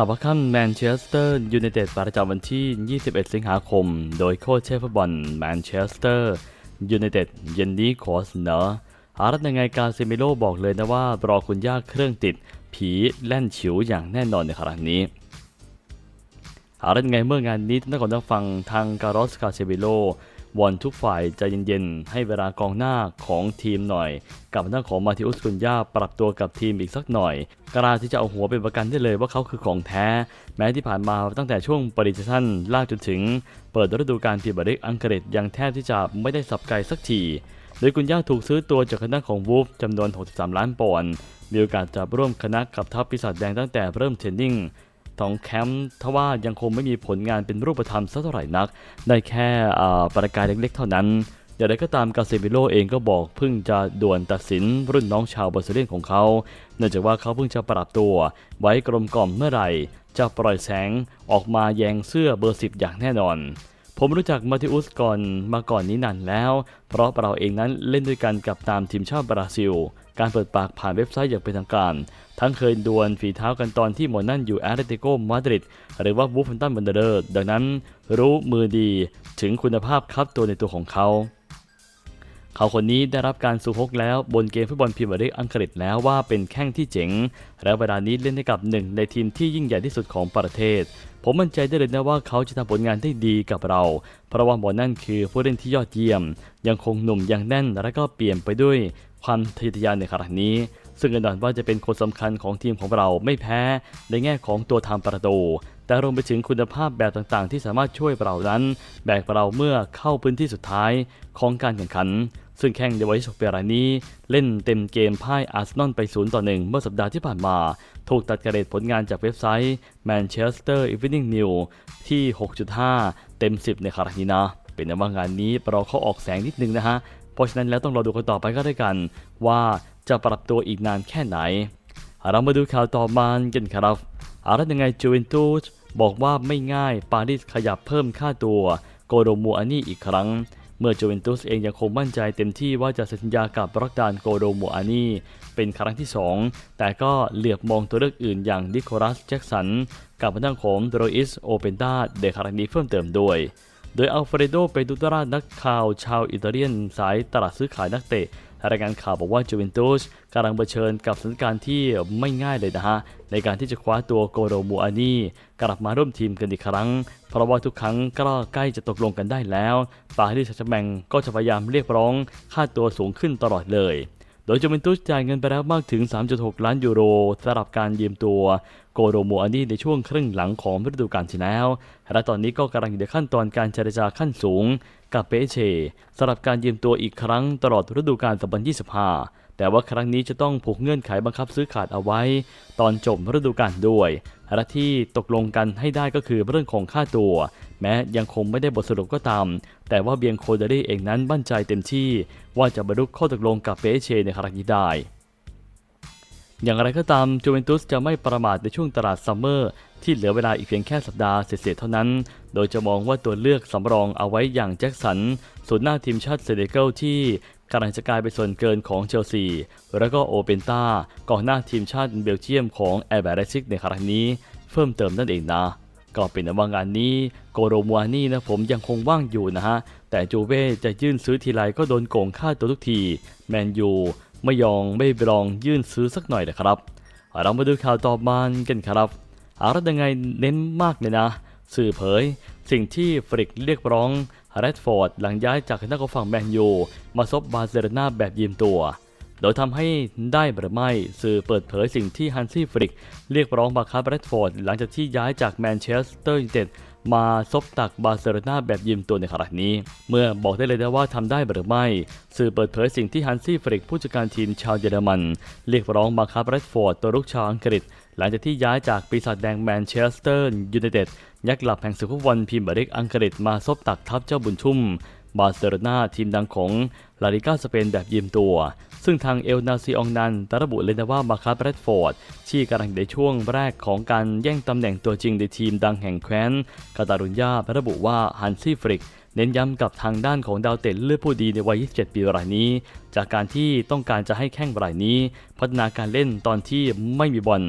ข่าวพักค่ำแมนเชสเตอร์ยูไนเต็ดประจำวันที่ 21 สิงหาคม โดยโค้ชเชฟบอลแมนเชสเตอร์ยูไนเต็ดเย็นนี้ขอเสนออารัตยังไงการเซมิโลบอกเลยนะว่า รอคุณยากเครื่องติด ผีแล่นฉิวอย่างแน่นอนในครั้งนี้อาละยังไงเมื่องานนี้ท่านผู้ชมได้ฟังทางการอสคาเซบิโล วอนทุกฝ่ายใจเย็นๆ ให้เวลากองหน้าของทีมหน่อย กับทางของมาธิอุสกุนยาปรับตัวกับทีมอีกสักหน่อย กล้าที่จะเอาหัวเป็นประกันได้เลยว่าเขาคือของแท้ แม้ที่ผ่านมาตั้งแต่ช่วงปริชันลากจนถึง เปิดฤดูกาลทีมบริกอังกฤษยังแทบที่จะไม่ได้สับไกลสักทีโดยกุนย่าถูกซื้อตัวจากคณะของวูฟจำนวน 63 ล้านปอนด์มีโอกาสจะร่วมคณะกับทัพปีศาจแดงตั้งแต่เริ่มเทรนนิ่ง ของแคมป์ทว่ายังคงไม่มีผลงานเป็นรูปธรรมสักเท่าไหร่นัก ได้แค่ประกายเล็กๆเท่านั้นอย่างไรก็ตามกาเซมิโลเองก็บอกเพิ่งจะด่วนตัดสินรุ่นน้องชาวบราซิเลียนของเขา เนื่องจากว่าเขาเพิ่งจะปรับตัวไว้กลมกล่อมเมื่อไหร่ จะปล่อยแสงออกมาแยงเสื้อเบอร์สิบอย่างแน่นอน ผมรู้จักมาติอุสก่อนมาก่อนนี้นานแล้ว เพราะเราเองนั้นเล่นด้วยกันกับตามทีมชาติบราซิล การเปิดปากผ่านเว็บไซต์อย่างเป็นทางการ ทั้งเคยดวลฝีเท้ากันตอนที่หมอนั่นอยู่แอตเลติโกมาดริดหรือว่าวูฟแฟนตันบันเดอร์ดังนั้นรู้มือดีถึงคุณภาพครับตัวในตัวของเขา เขาคนนี้ได้รับการสูฮกแล้วบนเกมฟุตบอลพรีเมียร์ลีกอังกฤษแล้วว่าเป็นแข้งที่เจ๋ง และเวลานี้เล่นให้กับหนึ่งในทีมที่ยิ่งใหญ่ที่สุดของประเทศ ผมมั่นใจได้เลยนะว่าเขาจะทำผลงานได้ดีกับเรา เพราะว่าหมอนั่นคือผู้เล่นที่ยอดเยี่ยม ยังคงหนุ่มยังแน่นและก็เปลี่ยนไปด้วยความทะยอทะยานในขณะนี้ ซึ่งแน่นอนว่าจะเป็นคนสำคัญของทีมของเราไม่แพ้ในแง่ของตัวทำประตู แต่รวมไปถึงคุณภาพแบบต่างๆ ที่สามารถช่วยเรานั้น แบกเราเมื่อเข้าพื้นที่สุดท้ายของการแข่งขัน ซึ่งแข่งในวัย16ปีรายนี้ เล่นเต็มเกมพ่ายอาร์เซนอลไป0ต่อ1เมื่อสัปดาห์ที่ผ่านมา ถูกตัดกระเดดผลงานจากเว็บไซต์ Manchester Evening News ที่ 6.5 เต็ม 10 ในครั้งนี้นะ เป็นในว่างานนี้เราเข้าออกแสงนิดนึงนะฮะเพราะฉะนั้นแล้วต้องรอดูกันต่อไปก็ได้กัน ว่าจะปรับตัวอีกนานแค่ไหนเรามาดูข่าวต่อมากันครับอารัตยังไงจูเวนตุส บอกว่าไม่ง่ายปารีสขยับเพิ่มค่าตัวโกโดมูอานี่อีกครั้ง เมื่อจูเวนตุสเองยังคงมั่นใจเต็มที่ว่าจะสัญญากับรักดานโกโดมูอานี่เป็นครั้งที่ 2 แต่ก็เหลือบมองตัวเลือกอื่นอย่างดิโคลัสแจ็กสันกับทางของโรอิสโอเปนตาเดครั้งนี้เพิ่มเติมด้วย โดยอัลเฟรโดเปดูตรานักข่าวชาวอิตาเลียนสายตลาดซื้อขายนักเตะ รายงานข่าวบอกว่าจูเวนตุสกำลังเผชิญกับสถานการณ์ที่ไม่ง่ายเลยนะฮะ ในการที่จะคว้าตัวโกโรมูอานีกลับมาร่วมทีมกันอีกครั้ง เพราะว่าทุกครั้งก็ใกล้จะตกลงกันได้แล้วปารีสแซงต์แมงก็จะพยายามเรียกร้องค่าตัวสูงขึ้นตลอดเลย โดยจูเวนตุสจ่ายเงินไปแล้วมากถึง 3.6 ล้านยูโรสำหรับการยืมตัวโกโรโมอานี่ในช่วงครึ่งหลังของฤดูกาลที่แล้ว และตอนนี้ก็กำลังอยู่ในขั้นตอนการเจรจาขั้นสูงกับเปเชสำหรับการยืมตัวอีกครั้งตลอดฤดูกาล2025 แต่ว่าครั้งนี้จะต้องผูกเงื่อนไขบังคับซื้อขาดเอาไว้ ตอนจบฤดูกาลด้วยและที่ตกลงกันให้ได้ก็คือเรื่องของค่าตัว แม้ยังคงไม่ได้บทสรุปก็ตาม แต่ว่าเบียงโคเดรี่เองนั้นมั่นใจเต็มที่ ว่าจะบรรลุข้อตกลงกับเปเชในครั้งนี้ได้อย่างไรก็ตามจูเวนตุสจะไม่ประมาทในช่วงตลาดซัมเมอร์ที่เหลือเวลาอีกเพียงแค่สัปดาห์เศษๆเท่านั้น โดยจะมองว่าตัวเลือกสำรองเอาไว้อย่างแจ็คสันส่วนหน้าทีมชาติเซเนกัลที่ กำลังจะกลายเป็นส่วนเกินของเชลซี แล้วก็โอเปนตากองหน้าทีมชาติเบลเยียมของแอร์แบรซิกในครั้งนี้เพิ่มเติมนั่นเองนะก็เป็นว่างานนี้โกโรมัวนี่นะผมยังคงว่างอยู่นะฮะ แต่จูเว่จะยื่นซื้อทีไรก็โดนโกงค่าตัวทุกที แมนยูไม่ยองไม่ลองยื่นซื้อสักหน่อยนะครับเรามาดูข่าวต่อมากันครับอารัตยังไงเน้นมากเลยนะ สื่อเผย สิ่งที่ฟริกเรียกร้อง แรดฟอร์ดหลังย้ายจากนักฝั่งแมนยูมาซบบาร์เซโลนาแบบยืมตัว โดยทำให้ได้หรือไม่สื่อเปิดเผยสิ่งที่ฮันซี่ฟริก เรียกร้องบังคับแรดฟอร์ดหลังจากที่ย้ายจากแมนเชสเตอร์ยูไนเต็ดมาซบตักบาร์เซโลนาแบบยืมตัวในขณะนี้ เมื่อบอกได้เลยนะว่าทำได้หรือไม่ สื่อเปิดเผยสิ่งที่ฮันซี่ฟริกผู้จัดการทีมชาวเยอรมัน เรียกร้องบังคับแรดฟอร์ดตัวลูกชาวอังกฤษ หลังจากที่ย้ายจากปีศาจแดงแมนเชสเตอร์ยูไนเต็ดยักษ์หลับแห่งศึกฟุตบอลพรีเมียร์ลีกอังกฤษมาซบตักทัพเจ้าบุญชุ่ม บาร์เซโลนาทีมดังของลาลิก้าสเปนแบบยืมตัว ซึ่งทางเอลนาซีองนันระบุเลยนะว่ามาคาแบรดฟอร์ดที่กำลังในช่วงแรกของการแย่งตำแหน่งตัวจริงในทีมดังแห่งแคว้น กาตาลุญญาระบุว่าฮันซี่ฟริก เน้นย้ำกับทางด้านของดาวเตะเลือดผู้ดีในวัย 27 ปีรายนี้ จากการที่ต้องการจะให้แข้งรายนี้ พัฒนาการเล่นตอนที่ไม่มีบอล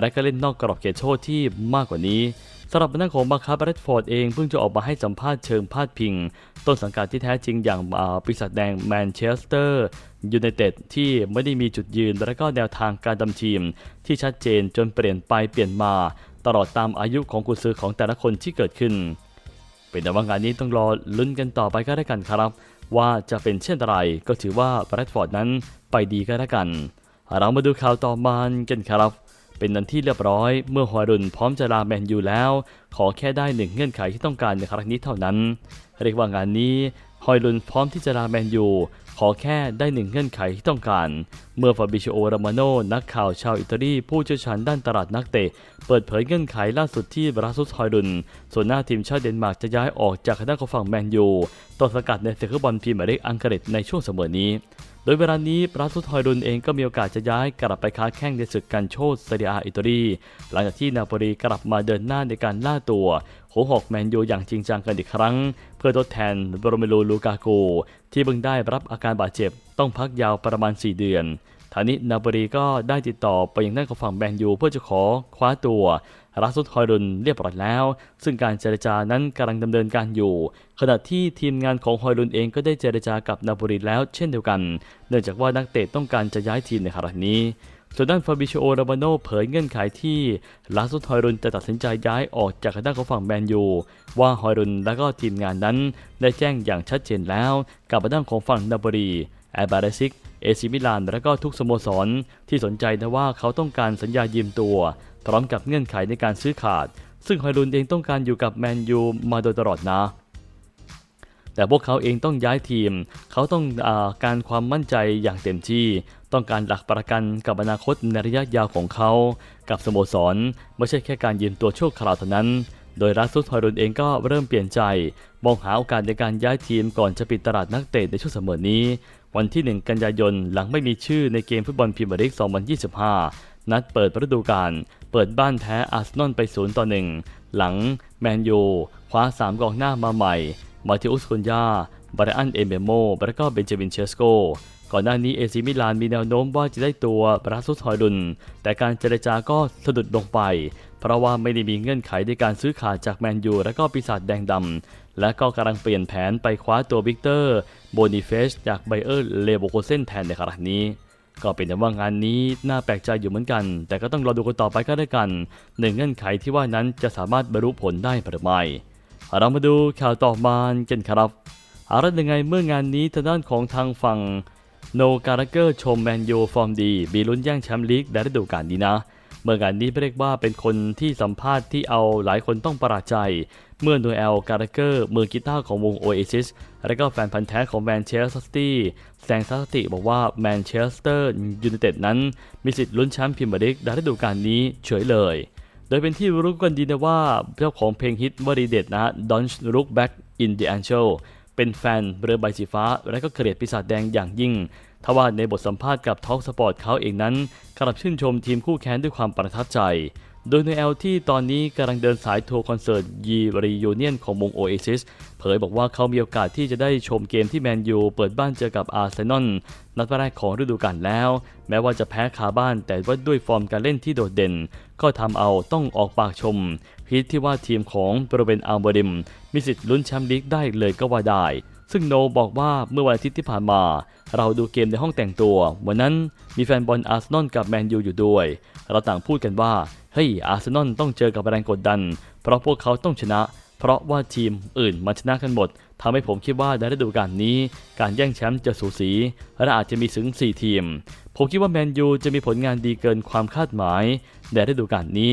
และก็เล่นนอกกรอบเขตโทษที่มากกว่านี้สำหรับนักของมาคาบรดฟอร์ดเองเพิ่งจะออกมาให้สัมภาษณ์เชิงพาดพิง ต้นสังกัดที่แท้จริงอย่างปีศาจแดงแมนเชสเตอร์ยูไนเต็ดที่ไม่ได้มีจุดยืน และก็แนวทางการดำทีม ที่ชัดเจนจนเปลี่ยนไปเปลี่ยนมา ตลอดตามอายุของกุญซือของแต่ละคนที่เกิดขึ้น เป็นแต่ว่างานนี้ต้องรอลุ้นกันต่อไปก็ได้กันครับ ว่าจะเป็นเช่นไรก็ถือว่าแบรดฟอร์ดนั้นไปดีก็ได้กัน เรามาดูข่าวต่อมากันครับ เป็นนันที่เรียบร้อยเมื่อฮอยรุนพร้อมจะลาแมนยูแล้ว ขอแค่ได้หนึ่งเงื่อนไขที่ต้องการในครั้งนี้เท่านั้น เรียกว่างานนี้ฮอยรุนพร้อมที่จะลาแมนยูขอแค่ได้หนึ่งเงื่อนไขที่ต้องการเมื่อฟาบิชโอรามานโนนักข่าวชาวอิตาลีผู้เชี่ยวชาญด้านตลาดนักเตะ เปิดเผยเงื่อนไขล่าสุดที่บราซุสฮอยรุนส่วนหน้าทีมชาติเดนมาร์กจะย้ายออกจากคณะของฝั่งแมนยูต้นสังกัดในศึกฟุตบอลพรีเมียร์ลีกอังกฤษในช่วงเสมอนี้ โดยเวลานี้บราซุสฮอยรุนเองก็มีโอกาสจะย้ายกลับไปค้าแข่งในศึกการโชดเซเรียอาอิตาลีหลังจากที่นาโปลีกลับมาเดินหน้าในการล่าตัวโหหอกแมนยูอย่างจริงจังกันอีกครั้ง เพื่อทดแทนโรเมโลลูกาโกที่เพิ่งได้รับอาการบาดเจ็บต้องพักยาวประมาณ 4 เดือนทานี้นาโปลีก็ได้ติดต่อไปยังด้านของฝั่งแมนยูเพื่อจะขอคว้าตัวรัสซุดฮอยรุนเรียบร้อยแล้ว ซึ่งการเจรจานั้นกำลังดำเนินการอยู่ ขณะที่ทีมงานของฮอยรุนเองก็ได้เจรจากับนาโปลีแล้วเช่นเดียวกัน เนื่องจากว่านักเตะต้องการจะย้ายทีมในครั้งนี้ส่วนด้านฟาบิชิโอราบาโนเผยเงื่อนไขที่ลาสุดฮอยรุนจะตัดสินใจย้ายออกจากด้านของฝั่งแมนยูว่าฮอยรุนและก็ทีมงานนั้นได้แจ้งอย่างชัดเจนแล้ว กับด้านของฝั่งนาโปลี แอบาเรซิก เอซิมิลาน และก็ทุกสโมสร ที่สนใจนะว่าเขาต้องการสัญญายืมตัว พร้อมกับเงื่อนไขในการซื้อขาด ซึ่งฮอยรุนเองต้องการอยู่กับแมนยูมาโดยตลอดนะแต่พวกเขาเองต้องย้ายทีม เขาต้องอาการความมั่นใจอย่างเต็มที่ ต้องการหลักประกันกับอนาคตในระยะยาวของเขา กับสโมสร ไม่ใช่แค่การยืมตัวชั่วคราวเท่านั้น โดยรัสซุสฮอยรุนเองก็เริ่มเปลี่ยนใจ มองหาโอกาสในการย้ายทีมก่อนจะปิดตลาดนักเตะในช่วงเสมอนี้ วันที่ 1 กันยายนหลังไม่มีชื่อในเกมฟุตบอลพรีเมียร์ลีก 2025 นัดเปิดฤดูกาลเปิดบ้านแพ้อาร์เซนอลไป 0 ต่อ 1 หลังแมนยูคว้า 3กองหน้ามาใหม่ มาติอุสคุนยาบรอันเอเมโมและก็เบนจามินเชสโก ก่อนหน้านี้เอซิมิลานมีแนวโน้มว่าจะได้ตัวบราซุสฮอยรุน แต่การเจรจาก็สะดุดลงไป เพราะว่าไม่ได้มีเงื่อนไขในการซื้อขาดจากแมนยูและก็ปีศาจแดงดำ และก็กำลังเปลี่ยนแผนไปคว้าตัววิกเตอร์ โบนิเฟสจากไบเออร์เลโบโกเซนแทนในครั้งนี้ก็เป็นแต่ว่างานนี้น่าแปลกใจอยู่เหมือนกัน แต่ก็ต้องรอดูกันต่อไปก็ได้กันหนึ่งเงื่อนไขที่ว่านั้นจะสามารถบรรลุผลได้หรือไม่เรามาดูข่าวต่อมากันครับอะไรยังไงเมื่องานนี้ทางด้านของทางฝั่ง โนการ์เกอร์ชมแมนยูฟอร์มดีมีลุ้นแย่งแชมป์ลีกในฤดูกาลนี้นะ เมื่องานนี้เรียกว่าเป็นคนที่สัมภาษณ์ที่เอาหลายคนต้องประหลาดใจ เมื่อโนเอลการ์เกอร์มือกีตาร์ของวง Oasis และก็แฟนพันธ์แท้ของแมนเชสเตอร์ซิตี้แซงสถิติบอกว่าแมนเชสเตอร์ยูไนเต็ดนั้น มีสิทธิ์ลุ้นแชมป์พรีเมียร์ลีกในฤดูกาลนี้เฉยเลย โดยเป็นที่รู้กันดีนะว่าเจ้าของเพลงฮิตวลีเด็ดนะ Don't Look Back in the Angel เป็นแฟนเรือใบสีฟ้า และก็เกลียดปีศาจแดงอย่างยิ่งทว่าในบทสัมภาษณ์กับท็อกสปอร์ตเขาเองนั้นกลับชื่นชมทีมคู่แข่งด้วยความประทับใจ โดยในแอลที่ตอนนี้กำลังเดินสายทัวร์คอนเสิร์ตยีรียูเนียนของวง Oasis เผยบอกว่าเขามีโอกาสที่จะได้ชมเกมที่แมนยูเปิดบ้านเจอกับอาร์เซนอลนัดแรกของฤดูกาลแล้ว แม้ว่าจะแพ้คาบ้านแต่ว่าด้วยฟอร์มการเล่นที่โดดเด่น ก็ทำเอาต้องออกปากชมฮิตที่ว่าทีมของบริเวนอัลเบริมมีสิทธิ์ลุ้นแชมป์ลีกได้เลยก็ว่าได้ ซึ่งโนบอกว่าเมื่อวันอาทิตย์ที่ผ่านมา เราดูเกมในห้องแต่งตัว วันนั้นมีแฟนบอลอาร์เซนอลกับแมนยูอยู่ด้วย เราต่างพูดกันว่า เฮ้ยอาร์เซนอลต้องเจอกับแรงกดดัน เพราะพวกเขาต้องชนะ เพราะว่าทีมอื่นมาชนะกันหมดทำให้ผมคิดว่าในฤดูกาลนี้ การแย่งแชมป์จะสูสีและอาจจะมีถึง 4 ทีม ผมคิดว่าแมนยูจะมีผลงานดีเกินความคาดหมายในฤดูกาลนี้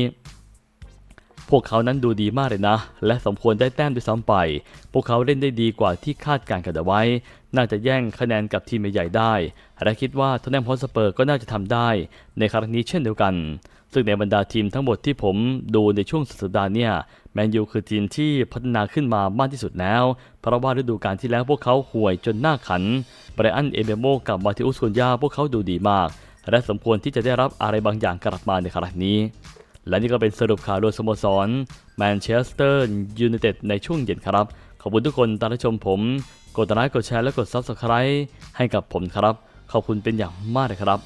พวกเขานั้นดูดีมากเลยนะ และสมควรได้แต้มด้วยซ้ำไป พวกเขาเล่นได้ดีกว่าที่คาดการณ์กันเอาไว้ น่าจะแย่งคะแนนกับทีมใหญ่ได้ และคิดว่าทอนแนมฮอสเปอร์ก็น่าจะทำได้ ในครั้งนี้เช่นเดียวกัน ซึ่งในบรรดาทีมทั้งหมดที่ผมดูในช่วงสุดสัปดาห์เนี่ยแมนยูคือทีมที่พัฒนาขึ้นมามากที่สุดแล้ว เพราะว่าฤดูกาลที่แล้วพวกเขาห่วยจนหน้าขันไบรอันเอเบโมกับมาติอุสคุนยาพวกเขาดูดีมาก และสมควรที่จะได้รับอะไรบางอย่างกลับมาในครั้งนี้ และนี่ก็เป็นสรุปข่าวโดยสโมสรแมนเชสเตอร์ยูไนเต็ดในช่วงเย็นครับ ขอบคุณทุกคนตามรับชมผม กดไลค์กดแชร์และกด Subscribe ให้กับผมครับ ขอบคุณเป็นอย่างมากเลยครับ